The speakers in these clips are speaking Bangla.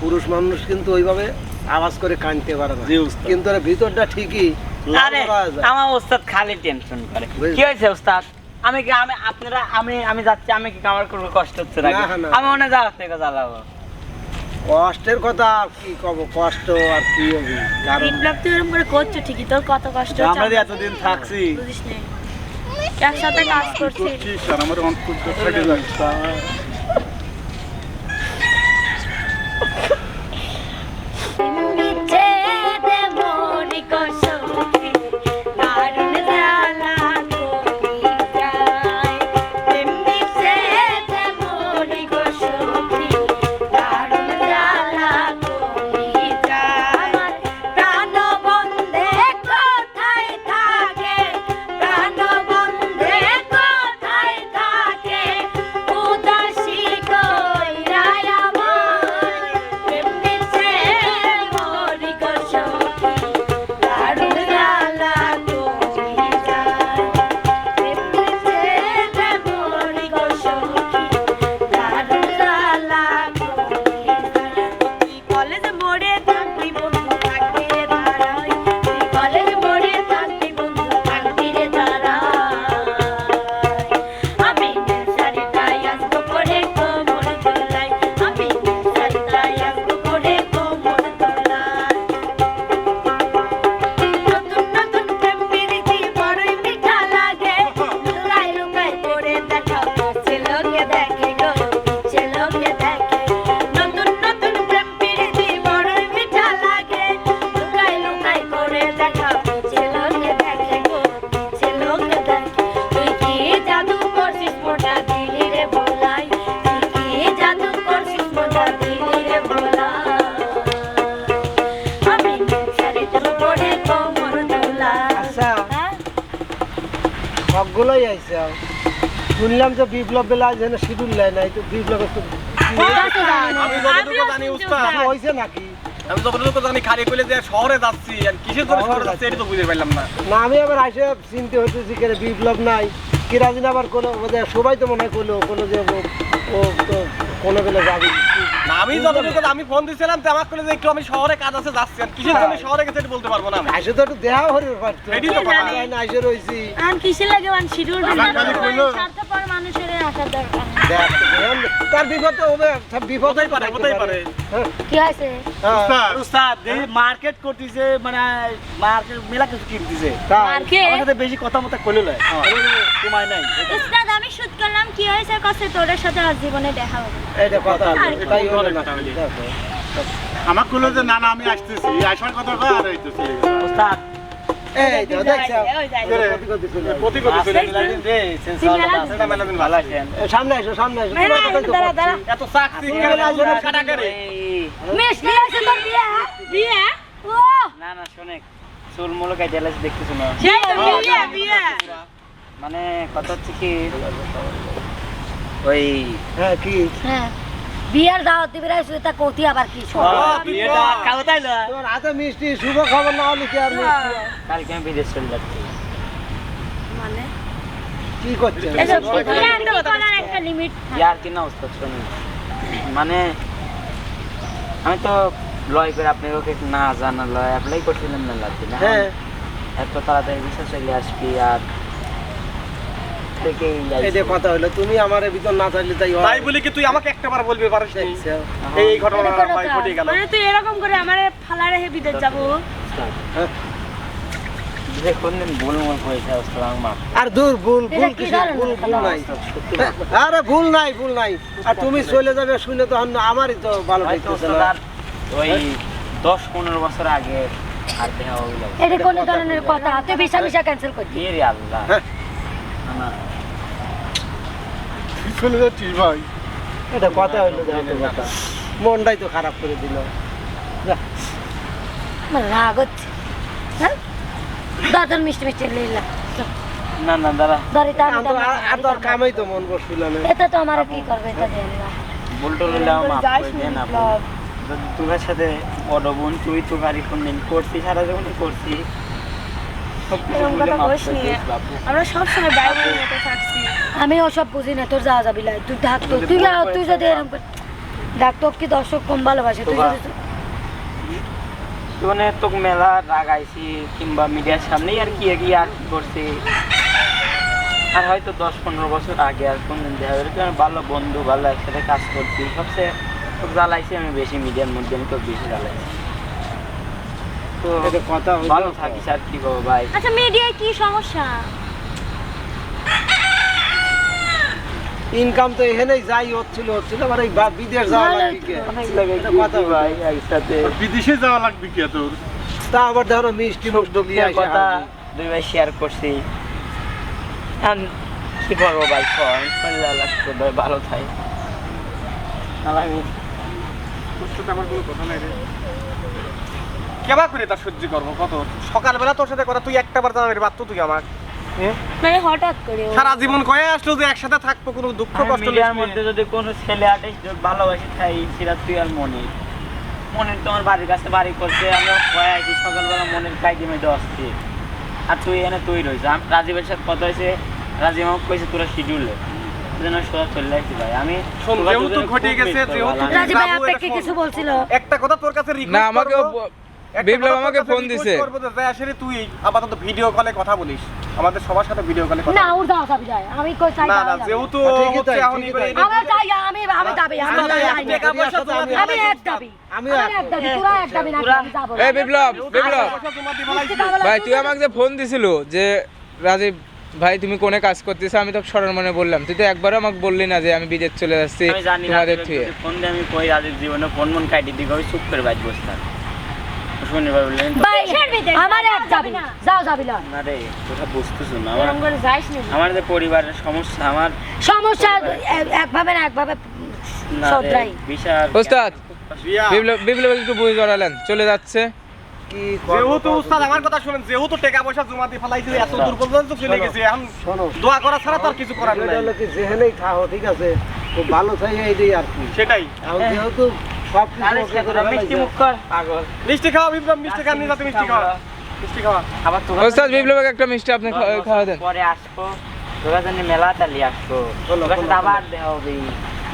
পুরুষ মানুষ কিন্তু ওইভাবে আওয়াজ করে কানতে পারে না। কিন্তু ভিতরটা ঠিকই আরে আমার ওস্তাদ খালি টেনশন করে। কি হয়েছে ওস্তাদ আমি কি আমি আপনারা আমি আমি যাচ্ছি আমি কি আমার কোনো কষ্ট হচ্ছে না। আমি মনে যাওয়ার থেকে জ্বালাবো। কষ্টের কথা আর কি কব কষ্ট আর কি হবে? কারণ বিপ্লব তুই এরকম করে করছ ঠিকই তোর কত কষ্ট হচ্ছে আমরা এতদিন থাকছি। বুঝিস নে। একসাথে কাজ করছি। করছিস? আর আমার অন্তর ফেটে যাচ্ছে বিপ্লব বেলা যেন শিডিউল নেয় নাই তো বিপ্লব একটু আমি যতটুকু জানি উস্তাদ কি হয়েছে নাকি? আমি যতটুকু জানি খালি কইলে যে শহরে যাচ্ছি আর কিসের জন্য শহরে যাচ্ছি এটা তো বুঝতে পারলাম না। না আমি আবার আসে চিনতে হইতেছি কেন বিপ্লব নাই। কিরাজিন আবার কোনো ওদের সবাই তো মনে হয় করল কোনো যে ও- তো কোনো বেলা যাবে। আমি যতটুকু আমি ফোন দিছিলাম তো আমার কইলে যে একটু আমি শহরে কাজ আছে যাচ্ছি। আর কিসের জন্য শহরে গেছে এটা বলতে পারব না আমি। আইসে তো একটু দেহা হরির পারতো তো। কথা। না রইছি। আন কিসে লাগে আন? শিডিউল। স্বার্থপর মানুষের দরকার তার বিপদ তো হবে সব বিপদ পারে, হতেই পারে। কি হয়েছে? হ্যাঁ, উস্তাদ। এই মার্কেট করতেছে মানে মার্কেট মেলা কিছু কিনতেছে। মার্কেট? আমার সাথে বেশি কথা মতো কইলো লয় তোমায় নাই। উস্তাদ আমি শুট করলাম কি হয়েছে? কষ্ট তোর সাথে আজ জীবনে দেখা হবে। না। এইটা কথা। তাই হলো। আমার কইলো যে না না আমি আসতেছি। আসার কথা কয় আর এই তো ওই ওই প্রতি চলে রে সেন্সর সেটা ভালো আছেন সামনে সামনে দাঁড়া, দাঁড়া। এত কাটা করে তোর বিয়ে বিয়ে ও! না না শোনে চুল মুলো কাটে এলাস দেখতেছো না? সেই তো বিয়ে বিয়ে। মানে কথা হচ্ছে কি? ওই হ্যাঁ। কি হ্যাঁ। বিয়ার দাওয়াত দিবি রাইছো তা কতি আবার কি শোন? বিয়েটা কাগজ আইলো তোমার হাতে মিষ্টি শুভ খবর না হলে কি আর মিষ্টি? কালকে আমি বিদেশ চলে যাচ্ছি। মানে? কি একটা লিমিট ইয়ার কি না উস্তাদ শুনুন মানে আমি তো লয় করে আপনাকে ওকে না জানা লয় অ্যাপ্লাই করছিলাম না লাগছে না হ্যাঁ। এত তাড়াতাড়ি বিশ্বাস চলে আসবি আর থেকেই এই যে কথা হলো তুমি আমার ভিতর না চাইলে তাই হয়। তাই বলি কি তুই আমাকে একটা বলবি পারিস নি? এই এই ভাই ঘটে গেল। মানে তুই এরকম করে আমারে ফালা রেখে বিদেশ যাব। হ্যাঁ। যে কোনদিন ভুল হয়েছে আসসালাম মা আর দূর ভুল ভুল কিছু ভুল ভুল নাই। আরে ভুল নাই ভুল নাই। আর তুমি চলে যাবে শুনে তো আমারই তো ভালো ওই দশ পনেরো বছর আগে আর দেখা হইল। এটা কোন ধরনের কথা? তুই ভিসা ভিসা ক্যান্সেল করবি কে আল্লাহ। হ্যাঁ। চলে যাচ্ছিস ভাই। এটা কথা হইল কথা। মনটাই তো খারাপ করে দিল। রাগ হচ্ছে। হ্যাঁ? দাদার মিষ্টি মিষ্টি না। না দাদা ধরি তার তো- আর তো কামাই তো মন বসছিল না। এটা তো আমার কি করবে এটা দেন না। আমার মাফ করে দেন আপনি তোর সাথে বড় বোন তুই তো গাড়ি কোনদিন করছি সারা জীবন করছি সব কিছু এরকম কথা। আমরা সব সময় বাইরের মতো থাকছি। আমি ওসব বুঝি না তোর যাওয়া যাবি তুই থাক তো। তুই তুই যদি এরকম দেখ কি দর্শক কম ভালোবাসে তুই যদি জীবনে তোকে মেলা রাগাইছি কিংবা মিডিয়ার সামনেই আর কি এগিয়ে আর কি করছি। আর হয়তো দশ পনেরো বছর আগে আর কোনদিন দেখা যাবে আমি ভালো বন্ধু ভালো একসাথে কাজ করছি। সবচেয়ে তোকে জ্বালাইছি আমি বেশি মিডিয়ার মধ্যে আমি তোকে বেশি জ্বালাইছি। তো কথা ভালো থাকিস আর কি করব ভাই আচ্ছা মিডিয়ায় কি সমস্যা? ইনকাম তো এখানেই যাই হচ্ছিল হচ্ছিল আবার এই বিদেশ যাওয়া লাগবে কথা ভাই একসাথে বিদেশে যাওয়া লাগবে কি তোর? তা আবার ধরো মিষ্টি মুষ্টি নিয়ে কথা দুই ভাই শেয়ার করছি। কি করব ভাই কন পাল্লা লাগতো ভাই ভালো থাই আমার কোনো কথা নাই রে। কেবা করে তা সহ্য করব? কত? সকালবেলা তোর সাথে কথা তুই একটা বার জানাবি বাদ তুই আমার। মানে হঠাৎ করে সারা জীবন কয়ে আসলো যে একসাথে থাকব কোনো দুঃখ কষ্ট লিখবি। মধ্যে যদি কোনো ছেলে আর্টিস্ট ভালোবাসি খাই সেটা তুই আর মনে মনের তোমার বাড়ির কাছে বাড়ি করছে আমি ভয় আছি সকালবেলা মনের খাই দিমে আসছি। আর তুই এনে তুই রয়েছে আমি রাজীবের সাথে কথা হয়েছে রাজীব আমাকে কইছে তোরা শিডিউলে তোরা। একটা কথা তোর কাছে না আমাকে বিপ্লব আমাকে ফোন দিছে। করব যে যাই আসলে তুই আপাতত ভিডিও কলে কথা বলিস। আমাদের সবার সাথে ভিডিও কলে কথা না বলিস। ওর দাও যাবি যায়। আমি কই চাই না না যেহেতু হ্যাঁ, হচ্ছে এখন করে আমার চাই আমি আমি দাবি আমি আমি যাই টাকা পয়সা তোমার আমি এক দাবি। আমি এক এক দাবি না আমি যাব। এই বিপ্লব বিপ্লব। পয়সা তোমার দিয়ে ফেলাইছি। ভাই তুই আমাকে যে ফোন দিছিল যে রাজীব ভাই তুমি কোনে কাজ করতেছো? আমি তো সরল মনে বললাম। তুই তো একবারও আমাকে বললি না যে আমি বিদেশ চলে যাচ্ছি আমি তোমাদের ফোন দিয়ে আমি কই রাজীব জীবনে ফোন মন কাটি দিকে ওই চুপ করে বাইর বসতাম ভাই বললেন তো- ভাই আমার এক দাবি যাও যাবি না। না রে তোরা বুঝতেছো না। আমার করে যাইস না। আমার যে পরিবারের সমস্যা আমার সমস্যা একভাবে না একভাবে না বিশাল। ওস্তাদ বিপ্লব বিপ্লব একটু বুঝে জড়ালেন। চলে যাচ্ছে। যেহেতু উস্তাদ আমার কথা শুনেন যেহেতু টাকা পয়সা জমা দিয়ে ফেলাইছি এত দূর পর্যন্ত চলে গেছে এখন শোনো। দোয়া করা ছাড়া তো আর কিছু করার নাই। ঠিক আছে? খুব ভালো আর কি। সেটাই। যেহেতু মিষ্টি খাওয়া বিপ্লব মিষ্টি মিষ্টি খাওয়া মিষ্টি খাওয়া আবার তোরা ওস্তাদ বিপ্লবকে একটা মিষ্টি আপনি খাওয়া দেন। পরে আসব। তোরা জানি মেলা তালি আসব। তোরা আবার দেখা হবে।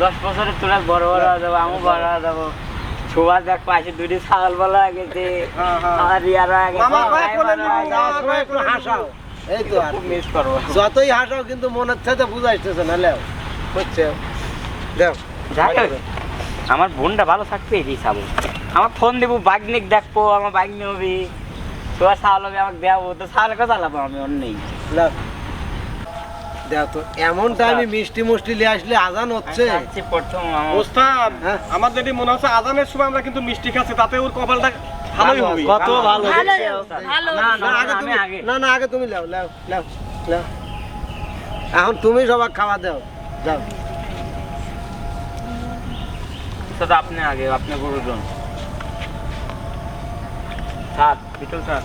দশ বছরে তোরা বড় বড় হয়ে যাব আমি বড় হয়ে যাব। দেখ পাশে দুটি ছাগল বলা গেছে। হ্যাঁ, হ্যাঁ। একটু হাসাও এই তো আর মিস করব। যতই হাসাও কিন্তু মনের থেকে বুঝাইতেছে না লেও। হচ্ছে যাই হোক, আমার বোনটা ভালো থাকবে এই খাব আমার ফোন দেবো বাইকনিক দেখব আমার বাইক নেবি তোরা ছাগল হবে আমাকে দেবো তো ছাগলকে চালাবো আমি অন্য নেই। লাও। এমন টাইমে মিষ্টি মুষ্টি নিয়ে আসলে আজান হচ্ছে। আচ্ছা, প্রথম আমার ওস্তাদ হ্যাঁ। আমার যদি মনে হচ্ছে আজানের সময় আমরা কিন্তু মিষ্টি খাচ্ছি তাতে ওর কপালটা ভালোই হবে। কত ভালো। না, না আগে তুমি না না আগে তুমি লাও লাও লাও লাও। এখন তুমি সবাই খাওয়া দাও। যাও। সেটা আপনি আগে আপনি গুরুজন। সাত বিটল সাত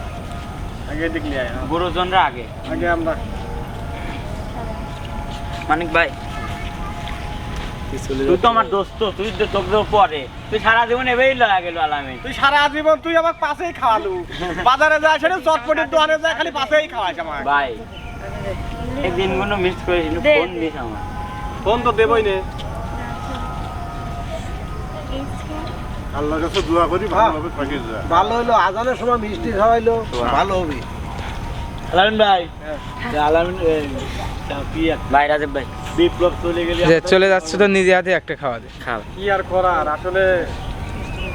আগে দেখলি আয়, হ্যাঁ। গুরুজনরা আগে। আগে আমরা। মানিক ভাই তুই তো আমার দোস্ত তুই তো পরে। তুই সারা জীবন এবেই লয়া গেল আলামে। তুই সারা জীবন তুই আমার পাশেই খাওয়ালু। বাজারে যায় সেটা চটপটির দোকানে যায় খালি পাশেই খাওয়াইস আমার ভাই এই দিনগুলো মিস করেছিল ফোন দিস আমার ফোন তো দেবই নে। আল্লাহর কাছে দোয়া করি ভালোভাবে থাকি যায় ভালো হলো আজানের সময় মিষ্টি খাওয়াইলো ভালো হবে। আলামিন ভাই আলামিন ভাই রাজীব ভাই। বিপ্লব চলে গেলে চলে যাচ্ছে তো নিজে হাতে একটা খাওয়া দে। খাও কি আর করার আসলে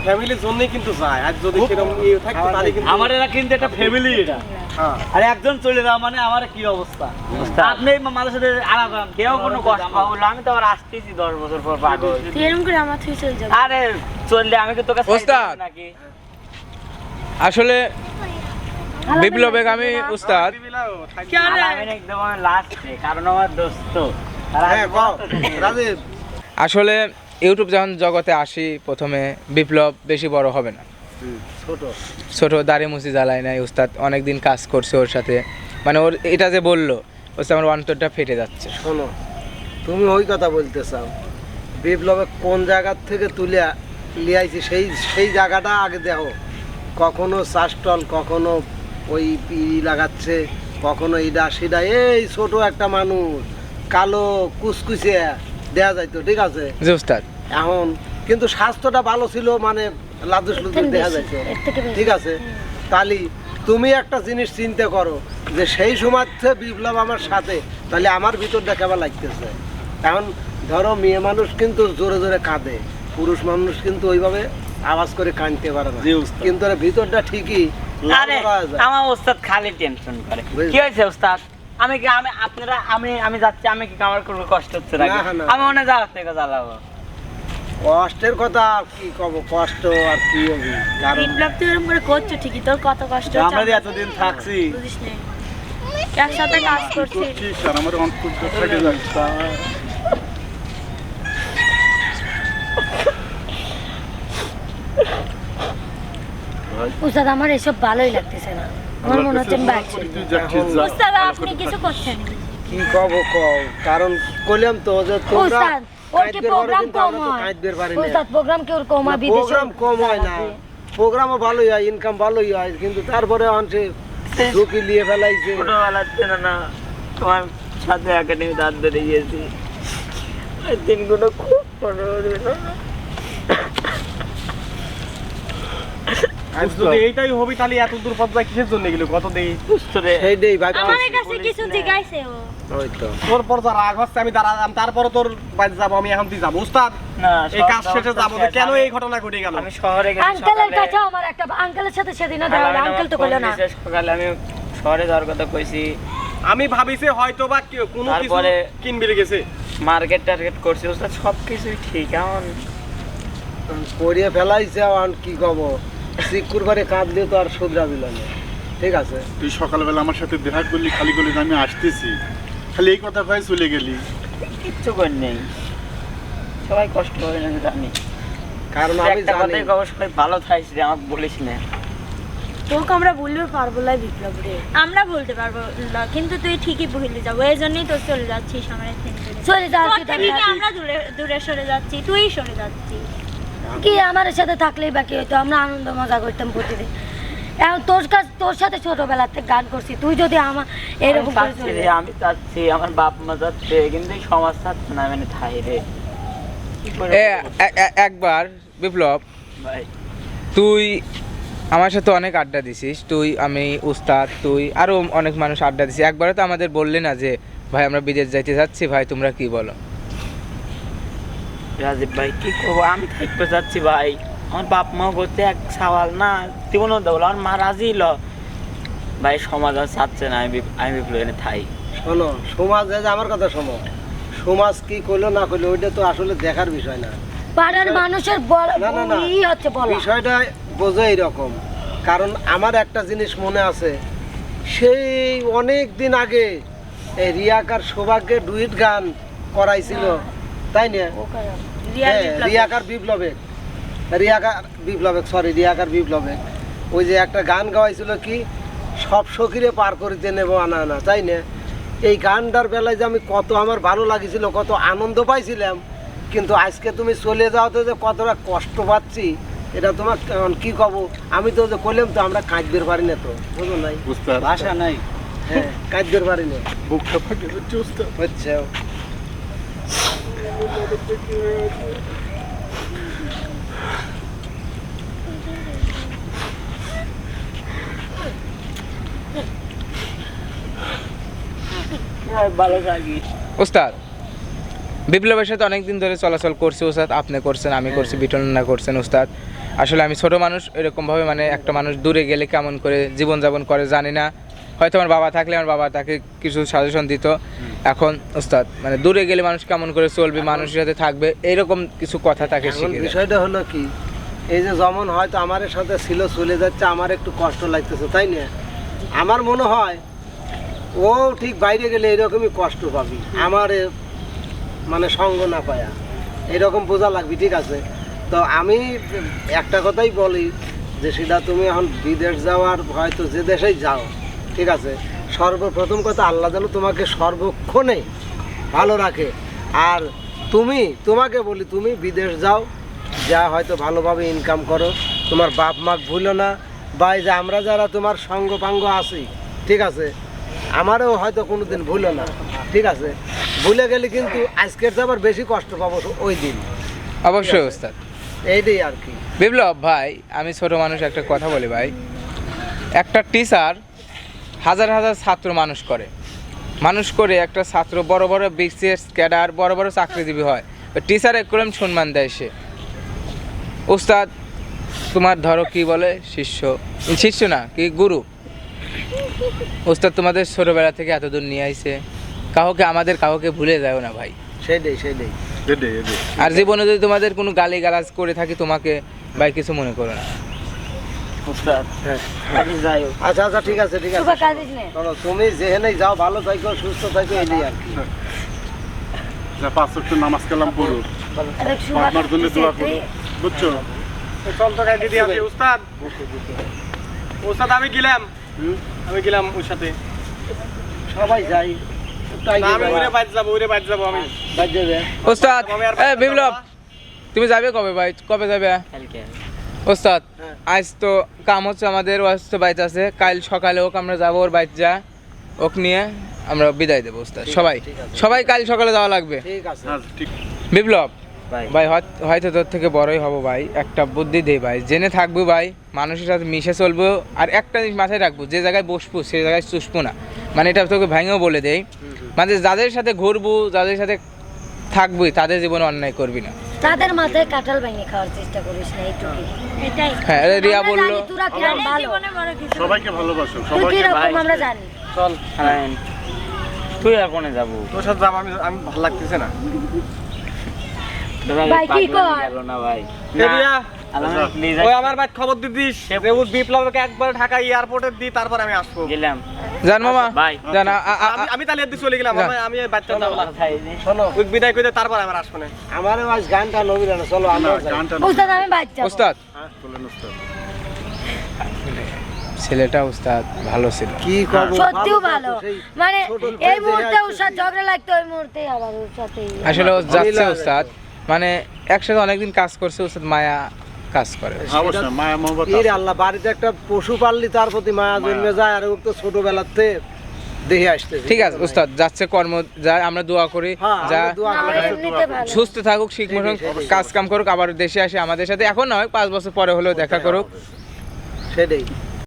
ফ্যামিলির জন্যই কিন্তু যায়। আর যদি সেরকম ইয়ে থাকতো তাহলে কিন্তু আমার এরা কিন্তু একটা ফ্যামিলি এটা। হ্যাঁ। আর একজন চলে যাওয়া মানে আমার কি অবস্থা? আপনি আমাদের সাথে আলাদা কেউ কোনো কষ্ট আমি তো আবার আসতেছি দশ বছর পর পাগল। এরকম করে আমার তুই চলে যাবি। আরে চললে আমি কি তোকে ওস্তাদ। নাকি? আসলে বিপ্লবে আমি উস্তাদ হ্যাঁ আসলে ইউটিউব যখন জগতে আসি প্রথমে বিপ্লব বেশি বড় হবে না। ছোট। ছোট দাড়ি মুচি জ্বালায় নাই উস্তাদ অনেকদিন কাজ করছে ওর সাথে। মানে ওর এটা যে বলল ওস্তাদ আমার অন্তরটা ফেটে যাচ্ছে। শোনো তুমি ওই কথা বলতে চাও। বিপ্লবে কোন জায়গার থেকে তুলে লিয়াইছি সেই সেই জায়গাটা আগে দেখো। কখনো চাষটল কখনো ওই ই লাগাচ্ছে কখনো ইডা সিডা এই ছোট একটা মানুষ কালো কুচকুচে দেয়া যাইতো ঠিক আছে? এখন কিন্তু স্বাস্থ্যটা ভালো ছিল মানে লাদুস লুদুস থেকে দেখা বেশি। ঠিক আছে? তাহলে তুমি একটা জিনিস চিন্তা করো যে সেই সময় বিপ্লব আমার সাথে তাহলে আমার ভিতরটা কেমন লাগতেছে? এখন ধরো মেয়ে মানুষ কিন্তু জোরে জোরে কাঁদে। পুরুষ মানুষ কিন্তু ওইভাবে আওয়াজ করে কাঁদতে পারে না। কিন্তু ভিতরটা ঠিকই আরে আমার ওস্তাদ খালি টেনশন করে। কি হয়েছে ওস্তাদ আমি কি আমি আপনারা আমি আমি যাচ্ছি আমি কি আমার কোনো কষ্ট হচ্ছে না। আমি মনে যাওয়ার থেকে জ্বালাবো। কষ্টের কথা আর কি কব কষ্ট আর কি হবে? কারণ বিপ্লব তুই এরকম করে করছ ঠিকই তোর কত কষ্ট হচ্ছে? আমরা এতদিন থাকছি। বুঝিস নে। একসাথে কাজ করছি। আমার অন্তর যাচ্ছে উস্তাদ আমার এসব ভালোই লাগতেছে না। আমার মনে হচ্ছে। উস্তাদ আপনি কিছু করছেন কি কব কও কারণ কইলাম তো যে তোমরা প্রোগ্রাম কম হয়? উস্তাদ প্রোগ্রাম কি ওর কম বিদেশে প্রোগ্রাম কম হয় না। প্রোগ্রামও ভালোই হয় ইনকাম ভালোই হয় কিন্তু তারপরে অনেক ঝুঁকি নিয়ে ফেলাইছে। ছোটবেলাতে না না তোমার সাথে একাডেমি দাঁত ধরে গিয়েছি দিনগুলো খুব যদি এইটাই হবি তাহলে এত দূর পথ যায় কিসের জন্য গেল? কত দেই সুস্থরে সেইটাই ভাবছি আমার কাছে কিছু জিজ্ঞাসা ও। তোর পর যা রাগ হচ্ছে আমি দাঁড়ালাম। তারপরে তোর বাড়ি যাব আমি এখন তুই যাব। উস্তাদ এই কাজ শেষে যাব। কেন এই ঘটনা ঘটে গেল? আমি শহরে গেছি আঙ্কেলের কাছে আমার একটা আঙ্কেলের সাথে সেদিনও দেখা হলো। আঙ্কেল তো কইলো না। সকালে আমি শহরে যাওয়ার কথা কইছি। আমি ভাবিছি হয়তো বা কেউ- কোনো কিছু তারপরে- কিনবে গেছে। মার্কেট টার্গেট করছি ওস্তাদ সব কিছুই ঠিক। এখন করিয়ে ফেলাইছে আর কি কব সিকুর করে কাঁদলে তো আর শুধরা দিল না। ঠিক আছে? তুই সকালবেলা আমার সাথে দেখা করলি খালি করলি আমি আসতেছি। খালি এই কথা কয়ে চলে গেলি। কিচ্ছু কর নেই। সবাই কষ্ট করে না জানি। কারণ আমি জানি। কথাই সবাই ভালো থাকছি রে আমাকে বলিস না। তোকে আমরা বলতে পারব না বিপ্লব রে। আমরা বলতে পারব না, কিন্তু তুই ঠিকই ভুলে যাব এই জন্যই তো চলে যাচ্ছিস আমার চলে দরকার? আমরা দূরে দূরে সরে যাচ্ছি তুই সরে যাচ্ছিস। কি আমার সাথে থাকলেই বাকি হতো আমরা আনন্দ মজা করতাম প্রতিদিন। এখন তোর কাছ তোর সাথে ছোটবেলা থেকে গান করছি। তুই যদি আমার এরকম আমি চাচ্ছি চাচ্ছি আমার বাপ মা যাচ্ছে কিন্তু সমাজ চাচ্ছে না মানে থাই রে। একবার বিপ্লব। ভাই। তুই আমার সাথে অনেক আড্ডা দিছিস। তুই আমি উস্তাদ তুই আরও অনেক মানুষ আড্ডা দিছিস। একবারও তো আমাদের বললি না যে ভাই আমরা বিদেশ যাইতে যাচ্ছি ভাই তোমরা কি বলো? রাজীব ভাই কি করব? আমি থাকতে চাচ্ছি ভাই। আমার বাপ মা করতে এক সওয়াল না জীবনও দেবো আমার মা রাজি ল ভাই সমাজ আর চাচ্ছে না আমি আমি বিপ্লব থাই। শোনো সমাজ আমার কথা শোনো। সমাজ কি করল না করল ওইটা তো আসলে দেখার বিষয় না। পাড়ার মানুষের বল না, না, না। ই হচ্ছে বলা। বিষয়টা বোঝো এইরকম কারণ আমার একটা জিনিস মনে আছে সেই অনেক দিন আগে এই রিয়াকার সৌভাগ্যে ডুইট গান করাইছিল। তাই না? হ্যাঁ, রিয়াকার বিপ্লবে রিয়াকার বিপ্লবে সরি রিয়াকার বিপ্লবে ওই যে একটা গান গাওয়াইছিল কি সব সখীরে পার করিতে নেব আনা আনা তাই না? এই গানটার বেলায় যে আমি কত আমার ভালো লাগিছিল কত আনন্দ পাইছিলাম কিন্তু আজকে তুমি চলে যাওয়াতে যে কতটা কষ্ট পাচ্ছি এটা তোমার কেমন কি কব? আমি তো যে কইলাম তো আমরা কাঁদবের পারি না তো বুঝো নাই? ভাষা নাই। হ্যাঁ কাঁদবের পারি না। বুকটা ফাটে। হচ্ছে ভালো থাকি। উস্তাদ বিপ্লবের সাথে অনেকদিন ধরে চলাচল করছি উস্তাদ আপনি করছেন আমি করছি বিটলনা করছেন উস্তাদ আসলে আমি ছোট মানুষ এরকমভাবে মানে একটা মানুষ দূরে গেলে কেমন করে জীবনযাপন করে জানি না। হয়তো আমার বাবা থাকলে আমার বাবা তাকে কিছু সাজেশন দিত। এখন ওস্তাদ মানে দূরে গেলে মানুষ কেমন করে চলবে মানুষের সাথে থাকবে এরকম কিছু কথা তাকে এখন বিষয়টা হলো কি এই যে যেমন হয়তো আমার সাথে ছিল চলে যাচ্ছে আমার একটু কষ্ট লাগতেছে তাই না? আমার মনে হয় ও ঠিক বাইরে গেলে এরকমই কষ্ট পাবি আমার মানে সঙ্গ না পায়া। এরকম বোঝা লাগবে ঠিক আছে? তো আমি একটা কথাই বলি যে সেটা তুমি এখন বিদেশ যাওয়ার হয়তো যে দেশেই যাও ঠিক আছে? সর্বপ্রথম কথা আল্লাহ যেন তোমাকে সর্বক্ষণে ভালো রাখে। আর তুমি তোমাকে বলি তুমি বিদেশ যাও যা হয়তো ভালোভাবে ইনকাম করো। তোমার বাপ মাক ভুলো না। বা যে আমরা যারা তোমার সঙ্গ পাঙ্গ আছি ঠিক আছে? আমারও হয়তো কোনো দিন ভুলো না ঠিক আছে? ভুলে গেলে কিন্তু আজকের তো আবার বেশি কষ্ট পাবো ওই দিন। অবশ্যই উস্তাদ এইটাই আর কি। বিপ্লব ভাই আমি ছোট মানুষ একটা কথা বলি ভাই। একটা টিচার হাজার হাজার ছাত্র মানুষ করে। মানুষ করে একটা ছাত্র বড় বড় বিসিএস ক্যাডার বড় বড় চাকরিজীবী হয়। টিচার একরম সম্মান দেয় সে। উস্তাদ তোমার ধরো কি বলে? শিষ্য। শিষ্য না কি গুরু? উস্তাদ তোমাদের ছোটবেলা থেকে এত দূর নিয়ে আইছে। কাউকে আমাদের কাউকে ভুলে যাও না ভাই। সেটাই সেটাই। আর জীবনে যদি তোমাদের কোনো গালি গালাজ করে থাকি তোমাকে ভাই কিছু মনে করো না। উস্তাদ। হ্যাঁ যাই হোক আচ্ছা আচ্ছা ঠিক আছে ঠিক আছে। সুখা কাঁদিস নে শোনো, তুমি যেখানেই যাও ভালো থাকো সুস্থ থাকো এটাই আর কি। পাঁচ ওয়াক্ত নামাজ কালাম পড়ো। আপনার জন্য দোয়া করো। বুঝছ? চল তো গাই দিদি আছে উস্তাদ। উস্তাদ আমি গেলাম। আমি গেলাম ওর সাথে। সবাই যাই। আমি উড়ে বাইর যাব উড়ে বাইর যাব আমি। বাদ যাবে। ওস্তাদ আমি আর এ বিপ্লব তুমি যাবে কবে ভাই? কবে যাবে? কালকে। ওস্তাদ হ্যাঁ। আজ তো কাম হচ্ছে আমাদের অস্ত বাইতে আছে। কাল সকালে হোক আমরা যাব ওর বাইতে যা ওক নিয়ে আমরা বিদায় দেবো ওস্তাদ। সবাই সবাই কাল সকালে যাওয়া লাগবে। ঠিক আছে। হ্যাঁ ঠিক। বিপ্লব ভাই। ভাই হয়তো তোর থেকে বড়ই হব ভাই একটা বুদ্ধি দে ভাই জেনে থাকব ভাই মানুষের সাথে মিশে চলবো আর একটা জিনিস মাথায় রাখব যে জায়গায় বসবো সেই জায়গায় চুষবো না। মানে এটা তোকে ভেঙেও বলে দেই। মানে যাদের সাথে ঘুরবো যাদের সাথে থাকবি তাদের জীবনে অন্যায় করবি না। তাদের মাথায় কাঁঠাল ভেঙে খাওয়ার চেষ্টা করিস না এইটুকু এটাই। হ্যাঁ রিয়া বলল তোরা কিরম ভালো। জীবনে বড় কিছু সবাইকে ভালোবাসো তুই সবাইকে কীরকম ভাই। আমরা জানি? চল হারায়ন তুই আর কোনে যাব? তোর সাথে যাব আমি আমি ভালো লাগতেছে না। ভাই, কি কর? না ভাই। please, ওই আমার ভাই খবর রেবুল বিপ্লবকে একবার ঢাকা এয়ারপোর্টে দি তারপর আমি আসব। গেলাম। জান মামা ভাই। জান আমি আমি তাহলে এদিকে চলে গেলাম। আমি- বাচ্চা যাব শোনো ওই বিদায় করে তারপর আমার আসব না। আমারও আজ গানটা নবীর না চলো আমরা গানটা উস্তাদ আমি বাচ্চা ওস্তাদ হ্যাঁ বলেন উস্তাদ। ছেলেটা ওস্তাদ ভালো ছিল। কি করব সত্যিও ভালো মানে এই মুহূর্তে ওর সাথে ঝগড়া লাগতো ওই মুহূর্তে আবার ওর সাথে আসলে ও যাচ্ছে মিলা ওস্তাদ মানে একসাথে অনেকদিন কাজ করছে ওস্তাদ মায়া কাজ করে। মায়া এর আল্লাহ বাড়িতে একটা পশু পাললি তার প্রতি মায়া জন্মে যায় আর ও তো ছোটবেলাতে দেখে আসতে ঠিক আছে ওস্তাদ যাচ্ছে কর্ম যায় আমরা দোয়া করি। হ্যাঁ যা সুস্থ থাকুক শিখ কাজ কাম করুক আবার দেশে আসে আমাদের সাথে। এখন নয় পাঁচ বছর পরে হলেও দেখা করুক। সেটাই।